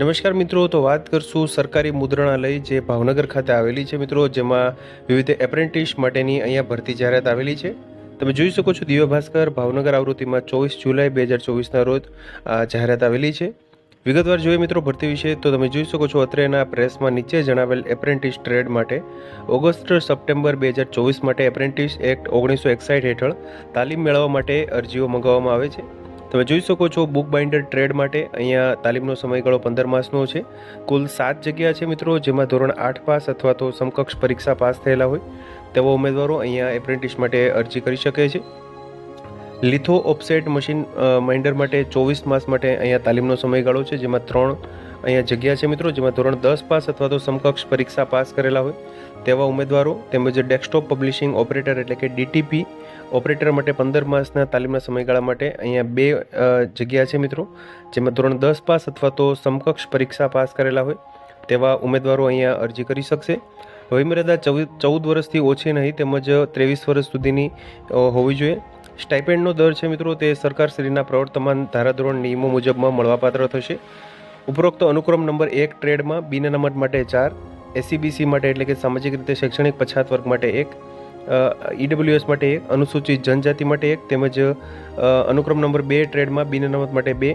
નમસ્કાર મિત્રો, તો વાત કરશું સરકારી મુદ્રણાલય જે ભાવનગર ખાતે આવેલી છે મિત્રો, જેમાં વિવિધ એપ્રેન્ટિસ માટેની અહીંયા ભરતી જાહેરાત આવેલી છે. તમે જોઈ શકો છો દિવ્ય ભાસ્કર ભાવનગર આવૃત્તિમાં ચોવીસ જુલાઈ બે હજાર ચોવીસના રોજ જાહેરાત આવેલી છે. વિગતવાર જોઈએ મિત્રો ભરતી વિશે, તો તમે જોઈ શકો છો અત્રેના પ્રેસમાં નીચે જણાવેલ એપ્રેન્ટિસ ટ્રેડ માટે ઓગસ્ટ સપ્ટેમ્બર બે હજાર ચોવીસ માટે એપ્રેન્ટિસ એક્ટ ઓગણીસો એકસાઠ હેઠળ તાલીમ મેળવવા માટે અરજીઓ મંગાવવામાં આવે છે. તમે જોઈ શકો છો બુક બાઇન્ડર ટ્રેડ માટે અહીંયા તાલીમનો સમયગાળો પંદર માસનો છે. કુલ સાત જગ્યા છે મિત્રો, જેમાં ધોરણ આઠ પાસ અથવા તો સમકક્ષ પરીક્ષા પાસ થયેલા હોય તેવા ઉમેદવારો અહીંયા એપ્રેન્ટિસ માટે અરજી કરી શકે છે. લિથો ઓફસેટ મશીન માઇન્ડર માટે ચોવીસ માસ માટે અહીંયા તાલીમનો સમયગાળો છે, જેમાં ત્રણ અહીંયા જગ્યા છે મિત્રો, જેમાં ધોરણ દસ પાસ અથવા તો સમકક્ષ પરીક્ષા પાસ કરેલા હોય તેવા ઉમેદવારો તેમજ ડેસ્કટોપ પબ્લિશિંગ ઓપરેટર એટલે કે ડીટીપી ઓપરેટર માટે પંદર માસના તાલીમના સમયગાળા માટે અહીંયા બે જગ્યા છે મિત્રો, જેમાં ધોરણ દસ પાસ અથવા તો સમકક્ષ પરીક્ષા પાસ કરેલા હોય, તેવા ઉમેદવારો અહીંયા અરજી કરી શકશે. વયમર્યાદા ચૌદ ચૌદ વર્ષથી ઓછી નહીં, તેમજ ત્રેવીસ વર્ષ સુધીની હોવી જોઈએ. સ્ટાઇપેન્ડનો દર છે મિત્રો, તે સરકારશ્રીના પ્રવર્તમાન ધારાધોરણ નિયમો મુજબમાં મળવાપાત્ર થશે. ઉપરોક્ત અનુક્રમ નંબર એક ટ્રેડમાં બિન અનામત માટે ચાર એસીબીસી માટે એટલે કે સામાજિક રીતે શૈક્ષણિક પછાત વર્ગ માટે એક ઈડબ્લ્યુએસ માટે એક, અનુસૂચિત જનજાતિ માટે એક, તેમજ અનુક્રમ નંબર બે ટ્રેડમાં બિન અનામત માટે બે,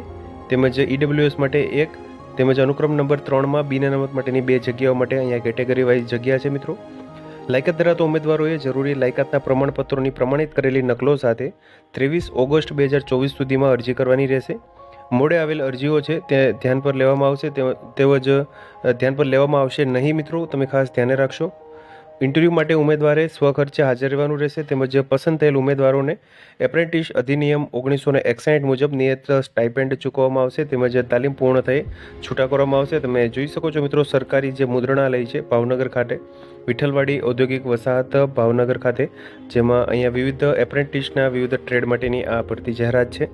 તેમજ ઈડબ્લ્યુએસ માટે એક, તેમજ અનુક્રમ નંબર ત્રણમાં બિન અનામત માટેની બે જગ્યાઓ માટે અહીંયા કેટેગરી વાઇઝ જગ્યા છે મિત્રો. લાયકાત ધરાવતા ઉમેદવારોએ જરૂરી લાયકાતના પ્રમાણપત્રોની પ્રમાણિત કરેલી નકલો સાથે ત્રેવીસ ઓગસ્ટ બે હજાર ચોવીસ સુધીમાં અરજી કરવાની રહેશે. મોડે આવેલ અરજીઓ છે તે ધ્યાન પર લેવામાં આવશે તેમજ ધ્યાન પર લેવામાં આવશે નહીં મિત્રો, તમે ખાસ ધ્યાને રાખશો. ઇન્ટરવ્યૂ માટે ઉમેદવારે સ્વખર્ચે હાજર રહેવાનું રહેશે તેમજ પસંદ થયેલ ઉમેદવારોને એપ્રેન્ટિસ અધિનિયમ ઓગણીસો એકસાઠ મુજબ નિયત સ્ટાઇપેન્ડ ચૂકવવામાં આવશે તેમજ તાલીમ પૂર્ણ થઈ છૂટા કરવામાં આવશે. તમે જોઈ શકો છો મિત્રો, સરકારી જે મુદ્રણાલય છે ભાવનગર ખાતે, વિઠ્ઠલવાડી ઔદ્યોગિક વસાહત ભાવનગર ખાતે, જેમાં અહીંયા વિવિધ એપ્રેન્ટિસના વિવિધ ટ્રેડ માટેની આ ભરતી જાહેરાત છે.